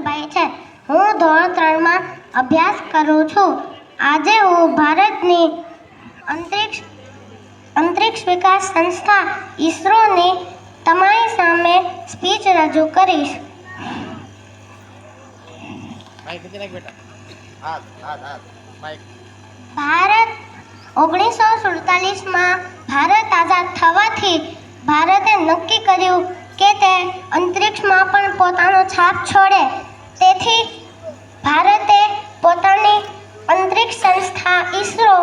વિશાલભાઈ છે. હું ધોરણ ત્રણમાં અભ્યાસ કરું છું. આજે હું ભારતની અંતરિક્ષ અંતરિક્ષ વિકાસ સંસ્થા ઈસરોની તમારી સામે સ્પીચ રજૂ કરીશ. ભારત ઓગણીસો સુડતાલીસમાં ભારત આઝાદ થવાથી ભારતે નક્કી કર્યું કે તે અંતરિક્ષમાં પણ પોતાનો છાપ છોડે. તેથી ભારતે પોતાની અંતરિક્ષ સંસ્થા ISRO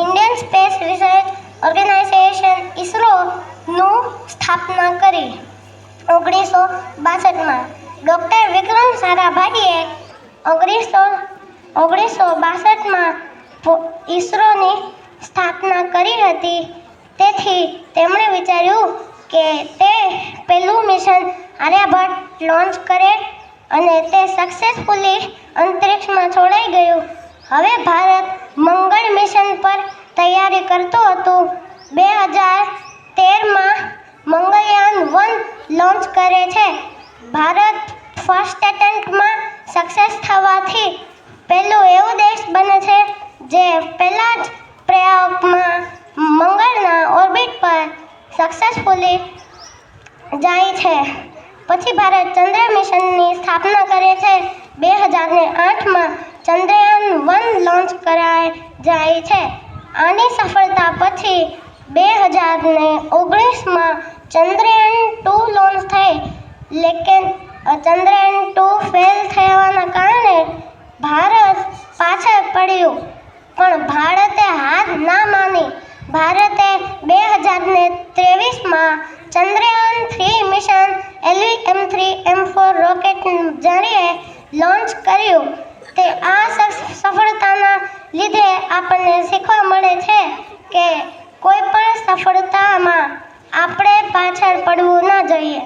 Indian space research organisation ઈસરોનું સ્થાપના કરી. ઓગણીસો બાસઠમાં ડૉક્ટર વિક્રમ સારાભાઈએ ઓગણીસો ઓગણીસો બાસઠમાં ઈસરોની સ્થાપના કરી હતી. તેથી તેમણે વિચાર્યું કે તે પહેલું મિશન આર્યભટ્ટ લોન્ચ કરે અને તે સક્સેસફુલી અંતરિક્ષમાં છોડાઈ ગયું. હવે ભારત મંગળ મિશન પર તૈયારી કરતું હતું. બે હજાર તેરમાં મંગળયાન વન લોન્ચ કરે છે. ભારત ફર્સ્ટ એટેમ્પ્ટમાં સક્સેસ થવાથી પહેલું એવો દેશ બને છે જે પહેલાં જ પ્રયોગમાં મંગળના ઓર્બિટ પર સક્સેસફુલી જાય છે. પછી ભારત ચંદ્ર મિશનની સ્થાપના કરે છે. બે હજાર ને આઠમાં ચંદ્રયાન વન લોન્ચ કરાય જાય છે. આની સફળતા પછી બે હજાર ને ઓગણીસમાં ચંદ્રયાન ટુ લોન્ચ થઈ. લેકિન ચંદ્રયાન ટુ ફેલ થવાના કારણે ભારત પાછળ પડ્યું. પણ ભારતે હાર ના માની. ભારતે બે હજાર ને ત્રેવીસમાં ચંદ્રયાન રોકેટ જરીએ લોન્ચ કર્યું, તે આ સફળતાના લીધે આપણને શીખવા મળે છે કે કોઈ પણ સફળતામાં આપણે પાછળ પડવું ન જોઈએ.